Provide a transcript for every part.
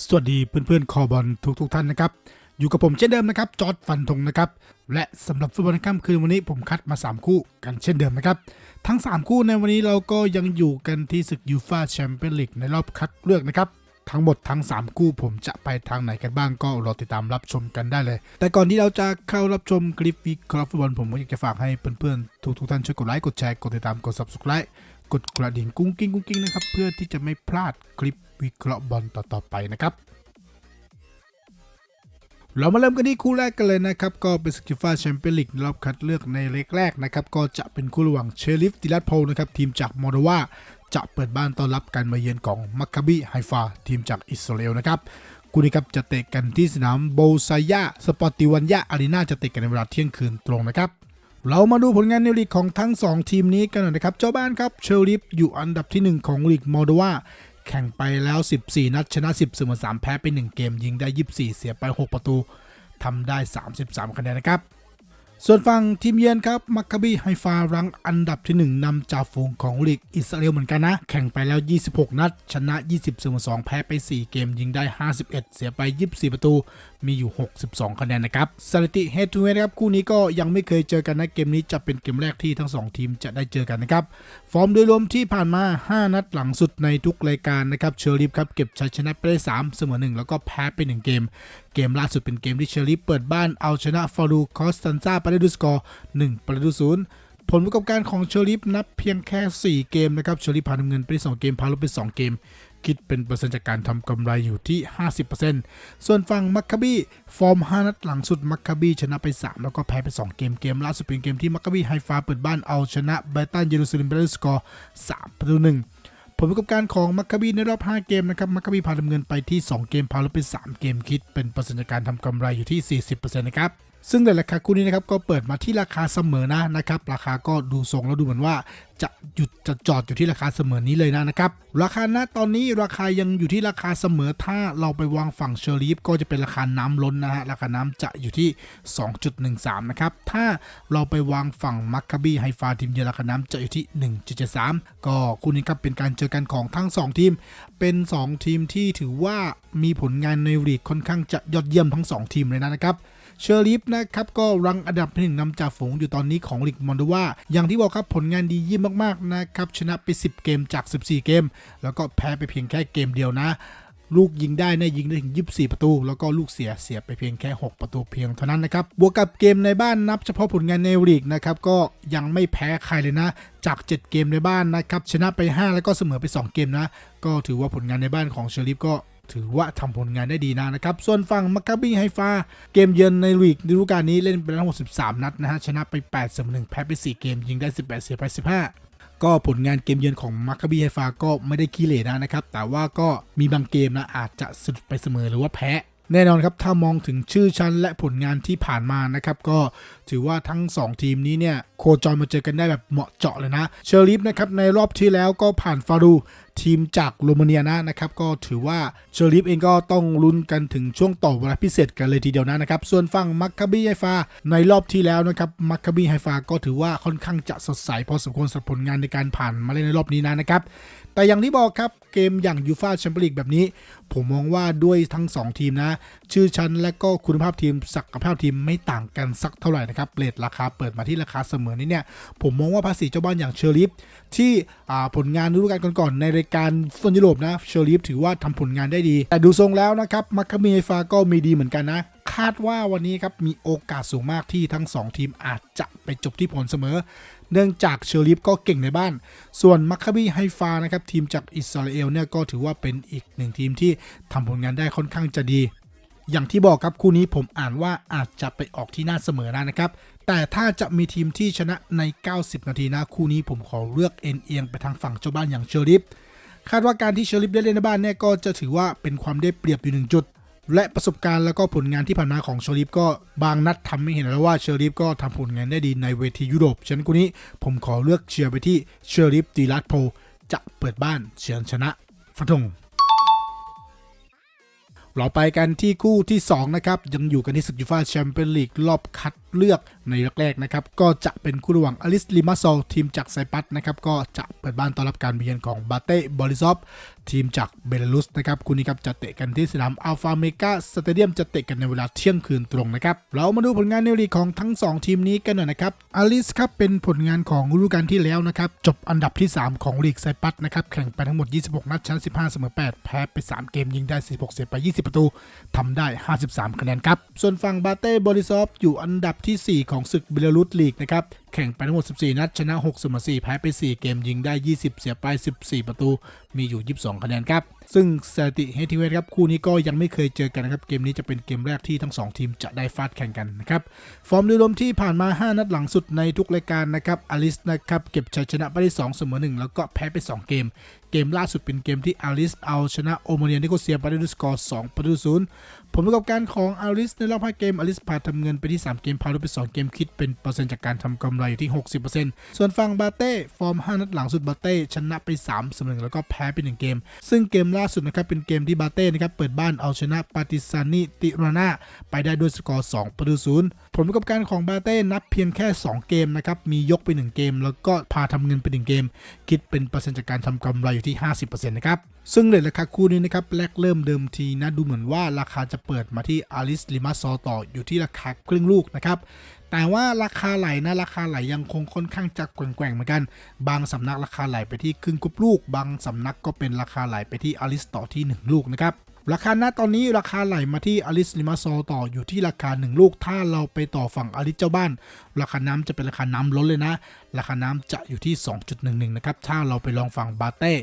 สวัสดีเพื่อนๆคอบอลทุกๆทท่านนะครับ อยู่กับผมเช่นเดิมนะครับ จอร์ดฟันธงนะครับ และสำหรับฟุตบอลค่ำคืนวันนี้ผมคัดมา 3 คู่กันเช่นเดิมนะครับ ทั้ง 3 คู่ในวันนี้เราก็ยังอยู่กันที่ศึกยูฟาแชมเปี้ยนลีกในรอบคัดเลือกนะครับ ทั้งหมดทั้ง 3 คู่ผมจะไปทางไหนกันบ้างก็รอติดตามรับชมกันได้เลย แต่ก่อนที่เราจะเข้ารับชมคลิปวิเคราะห์ฟุตบอลผมก็อยากจะฝากให้เพื่อนๆทุกๆท่านช่วยกดไลค์กดแชร์กดติดตามกด subscribe กดกระดิ่งกุ้งกิ้งกุ้งกิ้งนะครับเพื่อที่จะไม่พลาดคลิป วิเคราะห์บอลต่อๆไปนะครับเรามาเริ่มกันที่คู่แรกกันเลยนะครับ ก็เป็นสกิฟ้าแชมเปี้ยนลีกรอบคัดเลือกในเล็กแรกนะครับ ก็จะเป็นคู่ระหว่างเชลิฟติลัดโพนะครับ ทีมจากมอลโดวาจะเปิดบ้านต้อนรับการมาเยือนของมัคคาบีไฮฟาทีมจากอิสราเอลนะครับคู่นี้ครับจะเตะกันที่สนามโบซายาสปอร์ติวันยาอารีนาจะเตะกันในเวลาเที่ยงคืนตรงนะครับเรามาดูผลงานในลีกของทั้ง 2 ทีมนี้กันหน่อยนะครับ เจ้าบ้านครับเชลลิฟอยู่อันดับที่ 1 ของลีกมอลโดวา แข่งไปแล้ว 14 นัดชนะ 10เสมอ3แพ้ไป 1 เกมยิงได้ 24 เสียไป 6 ประตูทำได้ 33 คะแนนนะครับ ส่วนฝั่งทีมเยือนครับ มัคคาบีไฮฟารังอันดับที่ 1นำจ่าฝูงของลีกอิสราเอลเหมือนกันนะ แข่งไปแล้ว 26 นัด ชนะ 20เสมอ2แพ้ไป 4 เกม ยิงได้ 51 เสียไป 24 ประตู มีอยู่ 62 คะแนนนะครับ สถิติเฮดทูเฮดครับ คู่นี้ก็ยังไม่เคยเจอกันนะ เกมนี้จะเป็นเกมแรกที่ทั้ง 2 ทีมจะได้เจอกันนะครับ ฟอร์มโดยรวมที่ผ่านมา 5 นัดหลังสุดในทุกรายการนะครับ เชอริฟครับเก็บชัยชนะไปได้ 3 เสมอ 1 แล้วก็แพ้ไป 1 เกม เกมล่าสุดเป็นเกมที่เชอริฟเปิดบ้านเอาชนะฟารูคอสตันซาไปได้ด้วยสกอร์1ประตูศูนย์ผลประกอบการของเชอริฟนับเพียงแค่ 4 เกมนะครับเชอริฟพาทำเงินไป 2 เกม พาลบไป 2 เกม คิดเป็นเปอร์เซ็นต์จากการทำกำไรอยู่ที่ 50%ส่วนฝั่งมัคคาบีฟอร์ม 5 นัดหลังสุดมัคคาบีชนะไป 3 แล้วก็แพ้ไป 2 เกม เกมล่าสุดเป็นเกมที่มัคคาบีไฮฟาเปิดบ้านเอาชนะไบรตันเยรูซาเล็มไปด้ด้วยสกอร์3ประตูหนึ่ง ผลประกอบการของมัคคาบีในรอบ 5 เกมนะครับมัคคาบีพาดำเงินไปที่ 2 เกมพาลบไป 3 เกมคิดเป็นเปอร์เซ็นต์การทำกำไรอยู่ที่ 40%นะครับ ซึ่งในราคาคู่นี้นะครับก็เปิดมาที่ราคาเสมอนะนะครับราคาก็ดูทรงแล้วดูเหมือนว่าจะหยุดจะจอดอยู่ที่ราคาเสมอนี้เลยนะนะครับราคาณตอนนี้ราคายังอยู่ที่ราคาเสมอถ้าเราไปวางฝั่งเชอรีฟก็จะเป็นราคาน้ำล้นนะฮะราคาน้ำจะอยู่ที่ 2.13 นะครับถ้าเราไปวางฝั่งมัคคาบีไฮฟาทีมเยือนราคาน้ำจะอยู่ที่ 1.73 ก็คู่นี้ครับเป็นการเจอกันของทั้ง 2 ทีม เป็น 2 ทีมที่ถือว่ามีผลงานในลีกค่อนข้างจะยอดเยี่ยมทั้ง 2 ทีมเลยนะครับ เชอริฟนะครับก็รังอันดับที่หนึ่งนำจ่าฝูงอยู่ตอนนี้ของลีกมอนโดวาอย่างที่บอกครับผลงานดีเยี่ยมมากๆนะครับชนะไป 10 เกมจาก 14 เกม แล้วก็แพ้ไปเพียงแค่เกมเดียวนะลูกยิงได้เนี่ยยิงได้ถึง 24 ประตู แล้วก็ลูกเสียเสียไปเพียงแค่ 6 ประตูเพียงเท่านั้นนะครับ บวกกับเกมในบ้านนับเฉพาะผลงานในลีกนะครับ ก็ยังไม่แพ้ใครเลยนะ จาก 7 เกมในบ้านนะครับ ชนะไป 5 แล้วก็เสมอไป 2 เกมนะ ก็ถือว่าผลงานในบ้านของเชอริฟก็ ถือว่าทำผลงานได้ดีนะนะครับ ส่วนฝั่งมัคคาบีไฮฟาเกมเยือนในลีกฤดูกาลนี้เล่นไปทั้งหมด 13 นัดนะฮะ ชนะไป8เสมอ1แพ้ไป 4 เกม ยิงได้ 18 เสียไป 15 ก็ผลงานเกมเยือนของมัคคาบีไฮฟาก็ไม่ได้ขี้เหร่นะนะครับ แต่ว่าก็มีบางเกมนะอาจจะสะดุดไปเสมอหรือว่าแพ้แน่นอนครับ ถ้ามองถึงชื่อชั้นและผลงานที่ผ่านมานะครับ ก็ถือว่าทั้ง 2 ทีมนี้เนี่ยโคจรมาเจอกันได้แบบเหมาะเจาะเลยนะ เชอริฟนะครับในรอบที่แล้วก็ผ่านฟารูทีมจากโรมาเนียนะนะครับก็ถือว่าเชอริฟเองก็ต้องลุ้นกันถึงช่วงต่อเวลาพิเศษกันเลยทีเดียวนะนะครับส่วนฝั่งมัคคาบีไฮฟาในรอบที่แล้วนะครับมัคคาบีไฮฟาก็ถือว่าค่อนข้างจะสดใสพอสมควรสำหรับผลงานในการผ่านมาเล่นในรอบนี้นะนะครับแต่อย่างที่บอกครับเกมอย่างยูฟาแชมเปี้ยนลีกแบบนี้ ผมมองว่าด้วยทั้ง 2 ทีมนะ ชื่อชั้นและก็คุณภาพทีมศักยภาพทีมไม่ต่างกันสักเท่าไหร่นะครับเรทราคาเปิดมาที่ราคาเสมอนี้เนี่ย ผมมองว่าภาษีเจ้าบ้านอย่างเชอริฟที่ผลงานฤดูกาลก่อนๆในรายการฟุตบอลยุโรปนะเชอริฟถือว่าทำผลงานได้ดี แต่ดูทรงแล้วนะครับมัคคามีฟาก็มีดีเหมือนกันนะคาดว่าวันนี้ครับมีโอกาสสูงมากที่ทั้ง 2 ทีมอาจจะไปจบที่ผลเสมอ เนื่องจากเชอริฟก็เก่งในบ้าน ส่วนมัคคาบีไฮฟานะครับทีมจากอิสราเอลเนี่ยก็ถือว่าเป็นอีกหนึ่งทีมที่ทำผลงานได้ค่อนข้างจะดี อย่างที่บอกครับคู่นี้ผมอ่านว่าอาจจะไปออกที่หน้าเสมอนะนะครับ แต่ถ้าจะมีทีมที่ชนะใน 90 นาทีนะคู่นี้ผมขอเลือกเอ็นเอียงไปทางฝั่งเจ้าบ้านอย่างเชอริฟคาดว่าการที่เชอริฟได้เล่นในบ้านเนี่ยก็จะถือว่าเป็นความได้เปรียบอยู่หนึ่งจุด และประสบการณ์แล้วก็ผลงานที่ผ่านมาของเชอริฟก็บางนัดทำให้เห็นแล้วว่าเชอริฟก็ทำผลงานได้ดีในเวทียุโรปฉะนั้นคู่นี้ผมขอเลือกเชียร์ไปที่เชอริฟตีลัดโพจะเปิดบ้านเฉือนชนะฟันธง เราไปกันที่คู่ที่ 2 นะครับ ยังอยู่กันที่ศึกยูฟ่าแชมเปี้ยนลีกรอบคัด เลือกในแรกๆนะครับ ก็จะเป็นคู่ระหว่างอลิสลิมาโซทีมจากไซปัสนะครับ ก็จะเปิดบ้านต้อนรับการเยือนของบาเต้บอริซอฟทีมจากเบลารุสนะครับคู่นี้ครับจะเตะกันที่สนามอัลฟาเมกาสเตเดียมจะเตะกันในเวลาเที่ยงคืนตรงนะครับ เรามาดูผลงานในลีกของทั้ง 2 ทีมนี้กันหน่อยนะครับอลิสครับเป็นผลงานของฤดูกาลที่แล้วนะครับ จบอันดับที่ 3 ของลีกไซปัสนะครับ แข่งไปทั้งหมด 26 นัดชนะ15 เสมอ 8 แพ้ไป 3 เกมยิงได้16เสียไป 20 ประตูทำได้ 53 คะแนนครับ ส่วนฝั่งบาเต้บริซอฟอยู่อันดับที่ 4 ของศึกเบลารุสลีกนะครับแข่งไปทั้งหมด 14 นัด ชนะ6เสมอ4แพ้ไป 4 เกมยิงได้ 20 เสียไป 14 ประตู มีอยู่ 22 คะแนนครับ ซึ่งสถิติเฮทิเวทครับคู่นี้ก็ยังไม่เคยเจอกันนะครับเกมนี้จะเป็นเกมแรกที่ทั้ง 2 ทีมจะได้ฟาดแข่งกันนะครับฟอร์มโดยรวมที่ผ่านมา 5 นัดหลังสุดในทุกรายการนะครับอลิสนะครับเก็บชัยชนะไปได้2เสมอ1แล้วก็แพ้ไป 2 เกม เกมล่าสุดเป็นเกมที่อลิสเอาชนะโอมเนียนิโคเซียไปได้ด้วยสกอร์2ประตูศูนย์ผลประกอบการของอลิสในรอบ5เกมอลิสพาทำเงินไปที่ 3 เกมพาลดไป 2 เกมคิดเป็นเปอร์เซ็นต์จากการทำกำไรอยู่ที่ 60%ส่วนฝั่งบาเต้ฟอร์ม 5 นัดหลังสุดบาเต้ชนะไป3เสมอ1แล้วก็แพ้ไป1เกม ซึ่งเกมล่าาสุดนะครับเป็นเกมที่บาเต้นะครับเปิดบ้านเอาชนะปาติซานิติรานาไปได้ด้วยสกอร์2ประตูศูนย์ผลประกอบการของบาเต้นับเพียงแค่ 2 เกมนะครับมียกไป 1 เกม แล้วก็พาทำเงินไป 1 เกม คิดเป็นเปอร์เซ็นต์จากการทำกำไรอยู่ที่ 50%นะครับซึ่งเลทราคาคู่นี้นะครับแรกเริ่มเดิมทีนะดูเหมือนว่าราคาจะเปิดมาที่อาริสลิมาซอต่ออยู่ที่ราคาครึ่งลูกนะครับ แต่ว่าราคาไหลนะราคาไหลยังคงค่อนข้างจะแกว่งๆเหมือนกัน บางสำนักราคาไหลไปที่ครึ่งกุบลูก บางสำนักก็เป็นราคาไหลไปที่อลิสต่อที่ 1 ลูกนะครับ ราคาณตอนนี้ราคาไหลมาที่อลิสลิมาซอต่ออยู่ที่ราคา 1 ลูก ถ้าเราไปต่อฝั่งอลิสเจ้าบ้าน ราคาน้ำจะเป็นราคาน้ำล้นเลยนะ ราคาน้ำจะอยู่ที่ 2.11 นะครับ ถ้าเราไปลองฝั่งบาเต้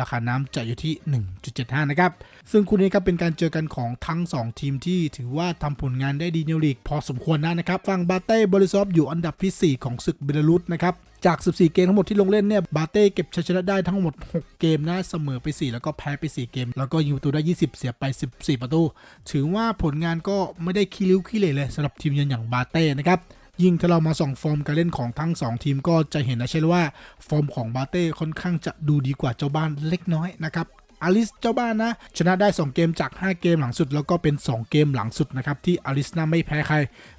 ราคาน้ำจะอยู่ที่ 1.75 นะครับ ซึ่งคู่นี้ครับเป็นการเจอกันของทั้ง 2 ทีมที่ถือว่าทำผลงานได้ดีในลีกพอสมควรนะนะครับ ฝั่งบาเต้บริซอฟอยู่อันดับที่ 4 ของศึกเบลารุสนะครับ จาก 14 เกมทั้งหมดที่ลงเล่นเนี่ยบาเต้เก็บชัยชนะได้ทั้งหมด 6 เกมนะเสมอไป 4 แล้วก็แพ้ไป 4 เกม แล้วก็ยิงประตูได้ 20 เสียไป 14 ประตู ถือว่าผลงานก็ไม่ได้ขี้ริ้วขี้เหร่เลยสำหรับทีมเยือนอย่างบาเต้นะครับยิ่งถ้าเรามาส่องฟอร์มการเล่นของทั้ง 2 ทีมก็จะเห็นนะใช่เลยว่าฟอร์มของบาเต้ค่อนข้างจะดูดีกว่าเจ้าบ้านเล็กน้อยนะครับอลิสเจ้าบ้านนะ ชนะได้ 2 เกมจาก 5 เกมหลังสุด แล้วก็เป็น 2 เกมหลังสุดนะครับที่อลิสน่าไม่แพ้ใคร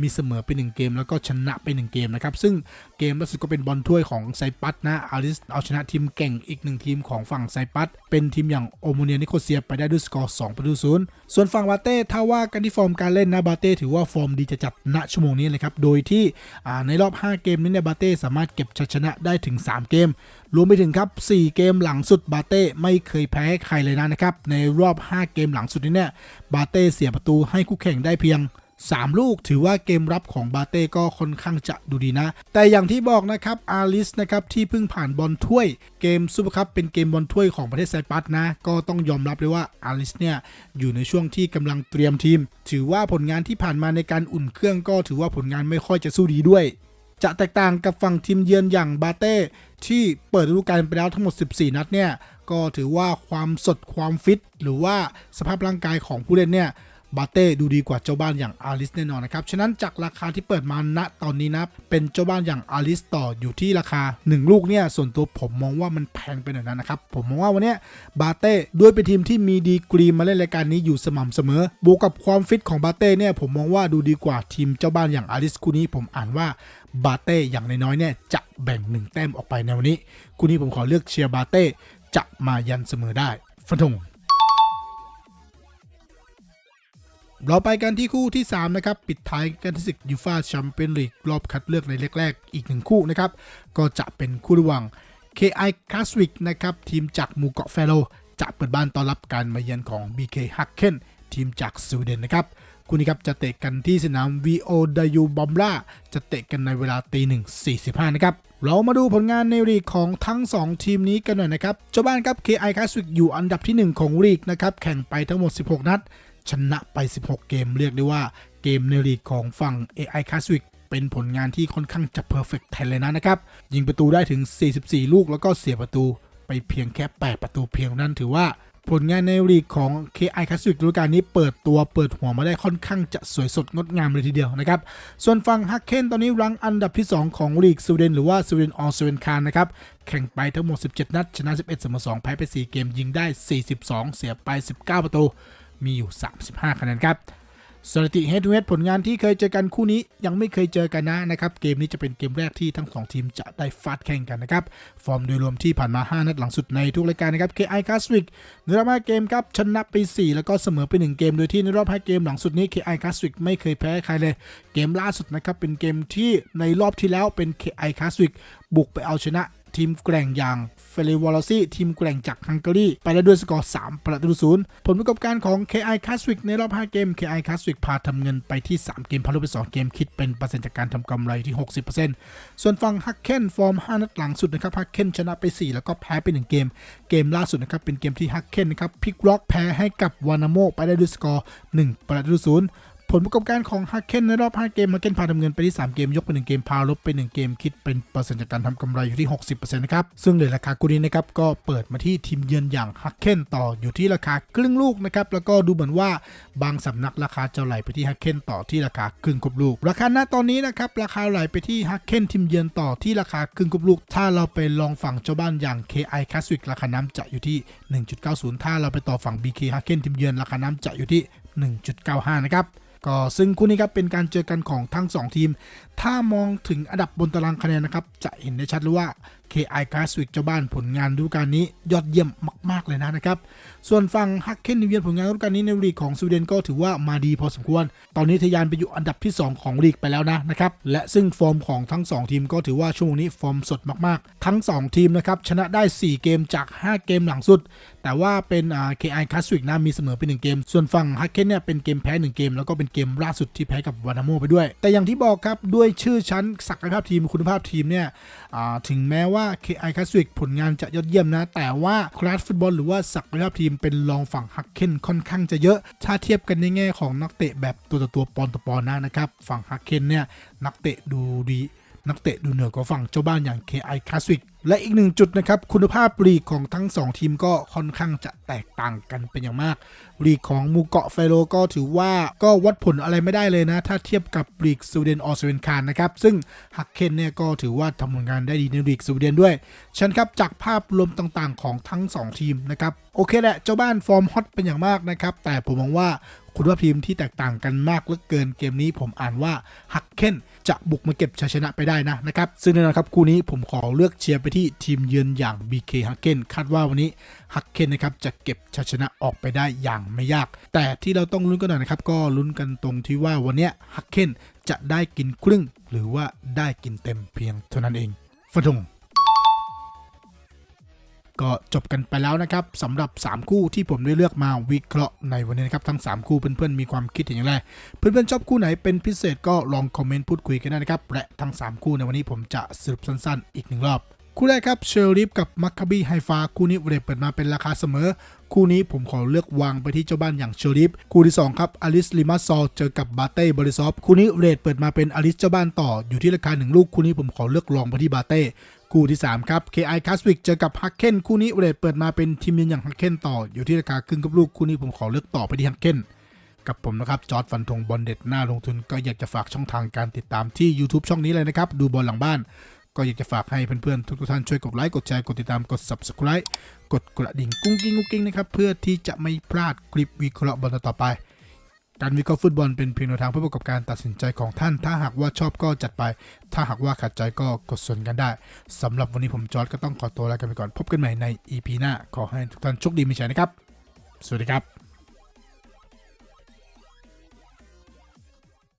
มีเสมอไป 1 เกม แล้วก็ชนะไป 1 เกมนะครับ ซึ่งเกมล่าสุดก็เป็นบอลถ้วยของไซปัสนะอลิสเอาชนะทีมเก่งอีกหนึ่งทีมของฝั่งไซปัสเป็นทีมอย่างโอโมเนียนิโคเซียไปได้ด้วยสกอร์2ประตูศูนย์ส่วนฝั่งบาเต้ถ้าว่ากันที่ฟอร์มการเล่นนะบาเต้ถือว่าฟอร์มดีจะจัดณชั่วโมงนี้เลยครับโดยที่ในรอบ 5 เกมนี้เนี่ยบาเต้สามารถเก็บชัยชนะได้ถึง 3 เกม รวมไปถึงครับ 4 เกมหลังสุดบาเต้ไม่เคยแพ้ใครเลยนะนะครับในรอบ 5 เกมหลังสุดนี้เนี่ยบาเต้เสียประตูให้คู่แข่งได้เพียง 3 ลูก ถือว่าเกมรับของบาเต้ก็ค่อนข้างจะดูดีนะ แต่อย่างที่บอกนะครับอาริสนะครับที่เพิ่งผ่านบอลถ้วย เกมซูเปอร์คัพเป็นเกมบอลถ้วยของประเทศไซปัสนะ ก็ต้องยอมรับเลยว่าอาริสเนี่ยอยู่ในช่วงที่กำลังเตรียมทีม ถือว่าผลงานที่ผ่านมาในการอุ่นเครื่องก็ถือว่าผลงานไม่ค่อยจะสู้ดีด้วยจะแตกต่างกับฝั่งทีมเยือนอย่างบาเต้ที่เปิดฤดูกาลไปแล้วทั้งหมด 14 นัดเนี่ย ก็ถือว่าความสดความฟิต หรือว่าสภาพร่างกายของผู้เล่นเนี่ย บาเต้ดูดีกว่าเจ้าบ้านอย่างอาริสแน่นอนนะครับ ฉะนั้นจากราคาที่เปิดมาณตอนนี้นะ เป็นเจ้าบ้านอย่างอาริสต่ออยู่ที่ราคา 1 ลูกเนี่ย ส่วนตัวผมมองว่ามันแพงไปหน่อยนะครับ ผมมองว่าวันนี้บาเต้ด้วยเป็นทีมที่มีดีกรีมาเล่นรายการนี้อยู่สม่ำเสมอบวกกับความฟิตของบาเต้เนี่ยผมมองว่าดูดีกว่าทีมเจ้าบ้านอย่างอาริสคู่นี้ผมอ่านว่าบาเต้อย่างน้อยๆเนี่ยจะแบ่งหนึ่งแต้มออกไปในวันนี้คู่นี้ผมขอเลือกเชียร์บาเต้จะมายันเสมอได้ฟันธง เราไปกันที่คู่ที่ 3 นะครับ ปิดท้ายกันที่ศึกยูฟาแชมเปี้ยนลีกรอบคัดเลือกในแรกๆอีกหนึ่งคู่นะครับ ก็จะเป็นคู่ระหว่าง KI c a s w i k นะครับ ทีมจากหมู่เกาะแฟโรจะเปิดบ้านต้อนรับการมาเยือนของ BK Haken ทีมจากสวีเดนนะครับคู่นี้ครับจะเตะกันที่สนาม VOW b o m b l a จะเตะกันในเวลาตีหนึ่ง45 นะครับ เรามาดูผลงานในลีกของทั้ง 2 ทีมนี้กันหน่อยนะครับ เจ้าบ้านครับ KI c a s w i k อยู่อันดับที่ 1 ของลีกนะครับ แข่งไปทั้งหมด 16 นัด ชนะไป 16 เกมเรียกได้ว่าเกมในลีกของฝั่ง AI c a s w i k เป็นผลงานที่ค่อนข้างจะเพอร์เฟกต์แทนเลยนะนะครับ ยิงประตูได้ถึง 44 ลูกแล้วก็เสียประตูไปเพียงแค่ 8 ประตูเพียงนั้นถือว่าผลงานในลีกของ KI c a s w i k ฤดูกาลนี้เปิดตัวเปิดหัวมาได้ค่อนข้างจะสวยสดงดงามเลยทีเดียวนะครับ ส่วนฝั่งฮักเคนตอนนี้รังอันดับที่ 2 ของลีกสวีเดนหรือว่าสวีเดนออสเวนคานนะครับ แข่งไปทั้งหมด 17 นัด ชนะ 11 เสมอ 2 แพ้ไป 4 เกมยิงได้ 42 เสียไป 19 ประตู มีอยู่ 35 คะแนนครับสถิติเฮด o ู e ดผลงานที่เคยเจอกันคู่นี้ยังไม่เคยเจอกันนะนะครับเกมนี้จะเป็นเกมแรกที่ทั้งสองทีมจะได้ฟาดแข่งกันนะครับฟอร์มโดยรวมที่ผ่านมา 5 นัดหลังสุดในทุกรายการนะครับ KI c a s w i k ในรอบ5เกมครับชนะไป 4 แล้วก็เสมอไป 1 เกม โดยที่ในรอบ 5 เกมหลังสุดนี้ KI c a s w i k ไม่เคยแพ้ใครเลย เกมล่าสุดนะครับเป็นเกมที่ในรอบที่แล้วเป็น KI c a s w i k บุกไปเอาชนะ ทีมแกร่งอย่างเฟลิวอลซี่ทีมแกร่งจากฮังการีไปได้ด้วยสกอร์ 3 ประตูศูนย์ผลประกอบการของ KI c a s w i k ในรอบ 5 เกม KI c a s w i k พาทำเงินไปที่ 3 เกมพาลุไป 2 เกมคิดเป็นเปอร์เซ็นต์จากการทำกำไรที่ 60%ส่วนฝั่งฮักเคนฟอร์ม 5 นัดหลังสุดนะครับฮักเคนชนะไป 4 แล้วก็แพ้ไป 1 เกม เกมล่าสุดนะครับเป็นเกมที่ฮักเคนนะครับพลิกล็อกแพ้ให้กับวานาโมไปได้ด้วยสกอร์ 1 ประตูศูนย์ ผลประกอบการของฮักเคนในรอบ 5 เกมฮักเคนพาทำเงินไปที่3เกม ยกไป 1 เกม พาลบไป 1 เกม คิดเป็นเปอร์เซ็นต์จากการทำกำไรอยู่ที่ 60%นะครับ ซึ่งเลยราคาคู่นี้นะครับ ก็เปิดมาที่ทีมเยือนอย่างฮักเคนต่ออยู่ที่ราคาครึ่งลูกนะครับ แล้วก็ดูเหมือนว่าบางสำนักราคาจะไหลไปที่ฮักเคนต่อที่ราคาครึ่งครบลูก ราคาณตอนนี้นะครับราคาไหลไปที่ฮักเคนทีมเยือนต่อที่ราคาครึ่งครบลูก ถ้าเราไปลองฝั่งเจ้าบ้านอย่าง KI c a s w i k ราคาน้ำจะอยู่ที่ 1.90 ถ้าเราไปต่อฝั่ง BK ฮักเคนทีมเยือนราคาน้ำจะอยู่ที่ 1.95 นะครับ ก็ซึ่งคู่นี้ครับเป็นการเจอกันของทั้ง 2 ทีม ถ้ามองถึงอันดับบนตารางคะแนนนะครับจะเห็นได้ชัดเลยว่า KI c a s w i k เจ้าบ้านผลงานฤดูกาลนี้ยอดเยี่ยมมาก ๆ เลยนะนะครับ ส่วนฝั่งฮักเคนนิเวียนผลงานฤดูกาลนี้ในลีกของสวีเดนก็ถือว่ามาดีพอสมควร ตอนนี้ทะยานไปอยู่อันดับที่ 2 ของลีกไปแล้วนะนะครับ และซึ่งฟอร์มของทั้ง 2 ทีมก็ถือว่าช่วงนี้ฟอร์มสดมากๆ ทั้ง 2 ทีมนะครับชนะได้ 4 เกมจาก 5 เกมหลังสุด แต่ว่าเป็นอ่า KI c a s w i k นะมีเสมอไป1เกม ส่วนฝั่งฮักเคนเนี่ยเป็นเกมแพ้1เกมแล้วก็เป็นเกมล่าสุดที่แพ้กับวานาโมไปด้วย แต่อย่างที่บอกครับด้วยชื่อชั้นศักยภาพทีมคุณภาพทีมเนี่ยถึงแม้ว่า KI c a s w i k ผลงานจะยอดเยี่ยมนะ แต่ว่าคลาสฟุตบอลหรือว่าศักยภาพทีมเป็นรองฝั่งฮักเคนค่อนข้างจะเยอะ ถ้าเทียบกันในแง่ของนักเตะแบบตัวต่อตัวปอนต่อปอนนะครับ ฝั่งฮักเคนเนี่ยนักเตะดูดี นักเตะดูเหนือกว่าฝั่งเจ้าบ้านอย่าง KI c l a s s i c และอีกหนึ่งจุดนะครับ คุณภาพลีกของทั้ง 2 ทีมก็ค่อนข้างจะแตกต่างกันเป็นอย่างมากลีกของมูเกาะเฟโลก็ถือว่าก็วัดผลอะไรไม่ได้เลยนะ ถ้าเทียบกับลีกสวีเดนออสเวนคานนะครับ ซึ่งฮักเคนเนี่ยก็ถือว่าทำผลงานได้ดีในลีกสวีเดนด้วยฉันครับจากภาพรวมต่างๆของทั้ง 2 ทีมนะครับโอเคแหละเจ้าบ้านฟอร์มฮอตเป็นอย่างมากนะครับแต่ผมมองว่าคุณภาพทีมที่แตกต่างกันมากเหลือเกินเกมนี้ผมอ่านว่าฮักเคน จะบุกมาเก็บชัยชนะไปได้นะนะครับ ซึ่งแน่นอนครับคู่นี้ผมขอเลือกเชียร์ไปที่ทีมเยือนอย่าง BK ฮักเคนคาดว่าวันนี้ฮักเคนนะครับจะเก็บชัยชนะออกไปได้อย่างไม่ยาก แต่ที่เราต้องลุ้นกันหน่อยนะครับก็ลุ้นกันตรงที่ว่าวันนี้ฮักเคนจะได้กินครึ่ง หรือว่าได้กินเต็มเพียงเท่านั้นเองฟันธง ก็จบกันไปแล้วนะครับสำหรับ 3 คู่ที่ผมได้เลือกมาวิเคราะห์ในวันนี้นะครับทั้ง 3 คู่เพื่อนๆมีความคิดเห็นอย่างไรเพื่อนๆชอบคู่ไหนเป็นพิเศษก็ลองคอมเมนต์พูดคุยกันได้นะครับและทั้ง 3 คู่ในวันนี้ผมจะสรุปสั้นๆ อีกหนึ่งรอบคู่แรกครับเชลลิฟกับมัคคาบีไฮฟาคู่นี้เรทเปิดมาเป็นราคาเสมอ คู่นี้ผมขอเลือกวางไปที่เจ้าบ้านอย่างเชลลิฟคู่ที่ 2 ครับอลิสลิมาซอเจอกับบาเต้บริซอฟคู่นี้เรทเปิดมาเป็นอลิสเจ้าบ้านต่ออยู่ที่ราคา 1 ลูกคู่นี้ผมขอเลือกลองไปที่บาเต้ คู่ที่ 3 ครับ KI c a s w i k เจอกับฮักเคนคู่นี้เรทเปิดมาเป็นทีมเยือนอย่างฮักเคนต่อ อยู่ที่ราคาครึ่งกับลูกคู่นี้ผมขอเลือกต่อไปที่ฮักเคนกับผมนะครับ จอร์ดฟันธงบอลเด็ดหน้าลงทุน ก็อยากจะฝากช่องทางการติดตามที่ YouTube ช่องนี้เลยนะครับ ดูบอลหลังบ้าน ก็อยากจะฝากให้เพื่อนๆทุกท่านช่วยกดไลค์กดแชร์กดติดตามกด Subscribe กดกระดิ่งกุ้งกิ้งกุ้งกิ้งนะครับเพื่อที่จะไม่พลาดคลิปวิเคราะห์บอลต่อไป การวิเคราะห์ฟุตบอลเป็นเพียงแนวทางเพื่อประกอบการตัดสินใจของท่าน ถ้าหากว่าชอบก็จัดไป ถ้าหากว่าขัดใจก็กดส่วนกันได้สำหรับวันนี้ผมจอร์ดก็ต้องขอตัวลากันไปก่อน พบกันใหม่ใน EP หน้า ขอให้ทุกท่านโชคดีมีชัยนะครับ สวัสดีครับ